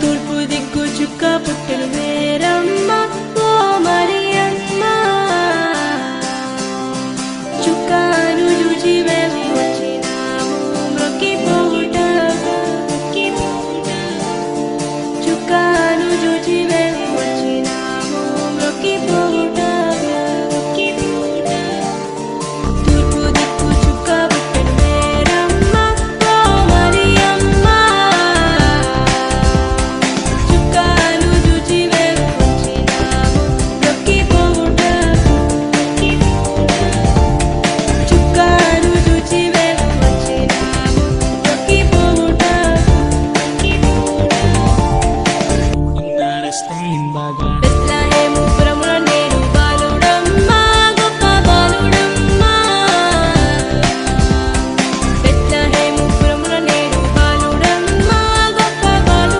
తూర్పు దిక్కు చుక్క పుట్టలు వేరమ్మ ఓ మరి అమ్మా చుక్కా Stay in the.